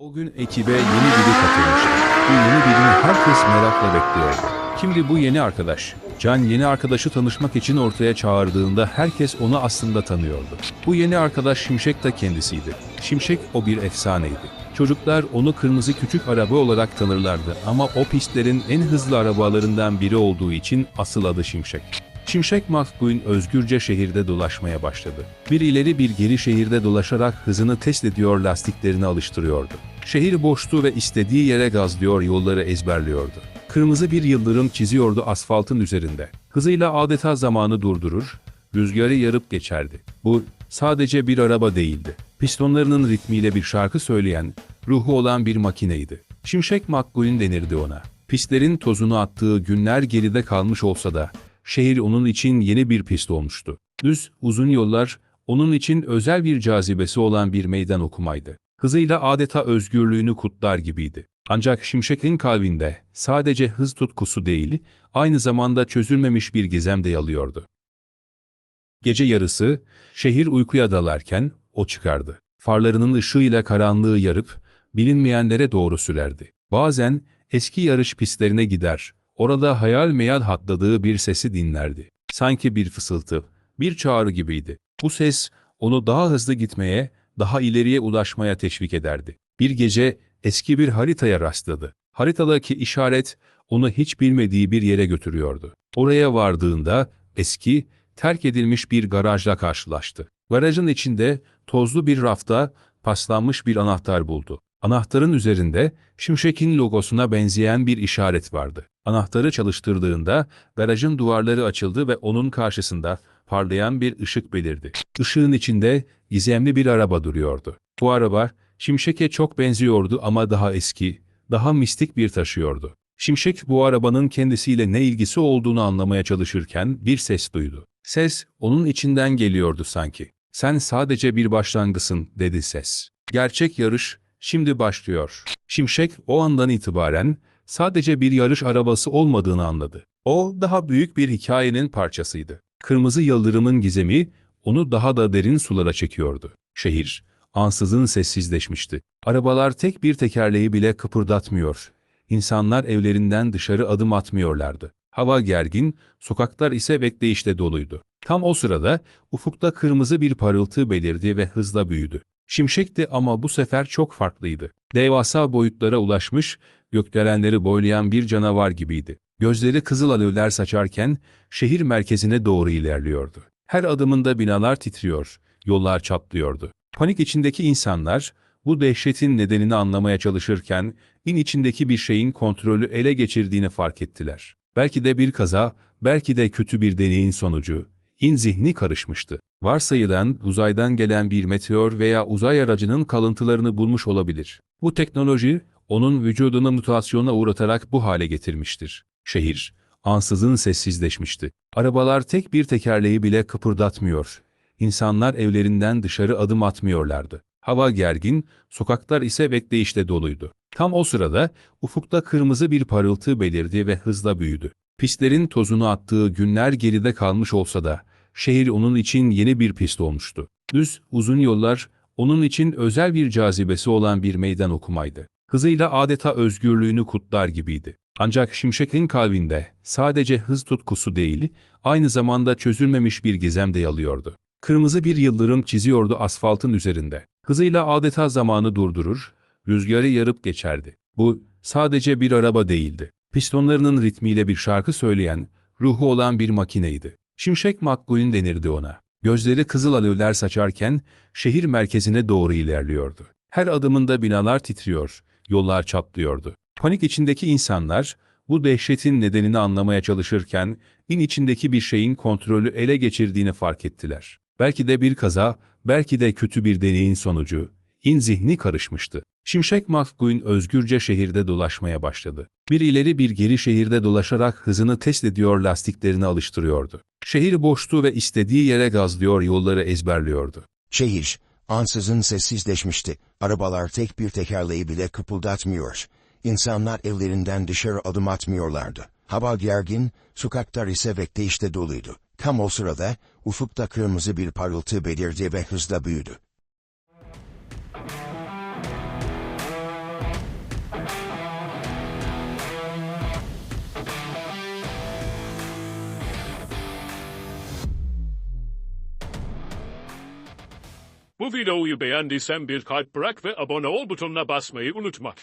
O gün ekibe yeni biri katılmıştı. Bu yeni birini herkes merakla bekliyordu. Kimdi bu yeni arkadaş? Can yeni arkadaşı tanışmak için ortaya çağırdığında herkes onu aslında tanıyordu. Bu yeni arkadaş Şimşek de kendisiydi. Şimşek o bir efsaneydi. Çocuklar onu kırmızı küçük araba olarak tanırlardı ama o pistlerin en hızlı arabalarından biri olduğu için asıl adı Şimşek. Şimşek McQueen özgürce şehirde dolaşmaya başladı. Bir ileri bir geri şehirde dolaşarak hızını test ediyor lastiklerini alıştırıyordu. Şehir boştu ve istediği yere gazlıyor yolları ezberliyordu. Kırmızı bir yıldırım çiziyordu asfaltın üzerinde. Hızıyla adeta zamanı durdurur, rüzgarı yarıp geçerdi. Bu sadece bir araba değildi. Pistonlarının ritmiyle bir şarkı söyleyen, ruhu olan bir makineydi. Şimşek McQueen denirdi ona. Pistlerin tozunu attığı günler geride kalmış olsa da şehir onun için yeni bir pist olmuştu. Düz, uzun yollar onun için özel bir cazibesi olan bir meydan okumaydı. Hızıyla adeta özgürlüğünü kutlar gibiydi. Ancak Şimşek'in kalbinde sadece hız tutkusu değil, aynı zamanda çözülmemiş bir gizem de yalıyordu. Gece yarısı, şehir uykuya dalarken o çıkardı. Farlarının ışığıyla karanlığı yarıp, bilinmeyenlere doğru sürerdi. Bazen eski yarış pistlerine gider, orada hayal meyal hatladığı bir sesi dinlerdi. Sanki bir fısıltı, bir çağrı gibiydi. Bu ses onu daha hızlı gitmeye, daha ileriye ulaşmaya teşvik ederdi. Bir gece eski bir haritaya rastladı. Haritadaki işaret onu hiç bilmediği bir yere götürüyordu. Oraya vardığında eski, terk edilmiş bir garajla karşılaştı. Garajın içinde tozlu bir rafta paslanmış bir anahtar buldu. Anahtarın üzerinde Şimşek'in logosuna benzeyen bir işaret vardı. Anahtarı çalıştırdığında garajın duvarları açıldı ve onun karşısında parlayan bir ışık belirdi. Işığın içinde gizemli bir araba duruyordu. Bu araba Şimşek'e çok benziyordu ama daha eski, daha mistik bir taşıyordu. Şimşek bu arabanın kendisiyle ne ilgisi olduğunu anlamaya çalışırken bir ses duydu. Ses onun içinden geliyordu sanki. Sen sadece bir başlangısın dedi ses. Gerçek yarış şimdi başlıyor. Şimşek o andan itibaren sadece bir yarış arabası olmadığını anladı. O daha büyük bir hikayenin parçasıydı. Kırmızı yıldırımın gizemi onu daha da derin sulara çekiyordu. Şehir ansızın sessizleşmişti. Arabalar tek bir tekerleği bile kıpırdatmıyor. İnsanlar evlerinden dışarı adım atmıyorlardı. Hava gergin, sokaklar ise bekleyişte doluydu. Tam o sırada ufukta kırmızı bir parıltı belirdi ve hızla büyüdü. Şimşekti ama bu sefer çok farklıydı. Devasa boyutlara ulaşmış, gökdelenleri boylayan bir canavar gibiydi. Gözleri kızıl alevler saçarken şehir merkezine doğru ilerliyordu. Her adımında binalar titriyor, yollar çatlıyordu. Panik içindeki insanlar bu dehşetin nedenini anlamaya çalışırken in içindeki bir şeyin kontrolü ele geçirdiğini fark ettiler. Belki de bir kaza, belki de kötü bir deneyin sonucu. İn zihni karışmıştı. Varsayılan uzaydan gelen bir meteor veya uzay aracının kalıntılarını bulmuş olabilir. Bu teknoloji onun vücudunu mutasyona uğratarak bu hale getirmiştir. Şehir ansızın sessizleşmişti. Arabalar tek bir tekerleği bile kıpırdatmıyor. İnsanlar evlerinden dışarı adım atmıyorlardı. Hava gergin, sokaklar ise bekleyişte doluydu. Tam o sırada ufukta kırmızı bir parıltı belirdi ve hızla büyüdü. Pistlerin tozunu attığı günler geride kalmış olsa da şehir onun için yeni bir pist olmuştu. Düz, uzun yollar onun için özel bir cazibesi olan bir meydan okumaydı. Hızıyla adeta özgürlüğünü kutlar gibiydi. Ancak Şimşek'in kalbinde sadece hız tutkusu değil, aynı zamanda çözülmemiş bir gizem de yalıyordu. Kırmızı bir yıldırım çiziyordu asfaltın üzerinde. Hızıyla adeta zamanı durdurur, rüzgarı yarıp geçerdi. Bu sadece bir araba değildi. Pistonlarının ritmiyle bir şarkı söyleyen, ruhu olan bir makineydi. Şimşek McQueen denirdi ona. Gözleri kızıl alevler saçarken şehir merkezine doğru ilerliyordu. Her adımında binalar titriyor, yollar çatlıyordu. Panik içindeki insanlar bu dehşetin nedenini anlamaya çalışırken in içindeki bir şeyin kontrolü ele geçirdiğini fark ettiler. Belki de bir kaza, belki de kötü bir deneyin sonucu. İn zihni karışmıştı. Şimşek McQueen özgürce şehirde dolaşmaya başladı. Bir ileri bir geri şehirde dolaşarak hızını test ediyor lastiklerini alıştırıyordu. Şehir boştu ve istediği yere gazlıyor yolları ezberliyordu. Şehir, ansızın sessizleşmişti. Arabalar tek bir tekerleği bile kıpıldatmıyor. İnsanlar evlerinden dışarı adım atmıyorlardı. Hava gergin, sokaklar ise bekleyişte doluydu. Tam o sırada ufukta kırmızı bir parıltı belirdi ve hızla büyüdü. Bu videoyu beğendiysen bir kalp bırak ve abone ol butonuna basmayı unutma.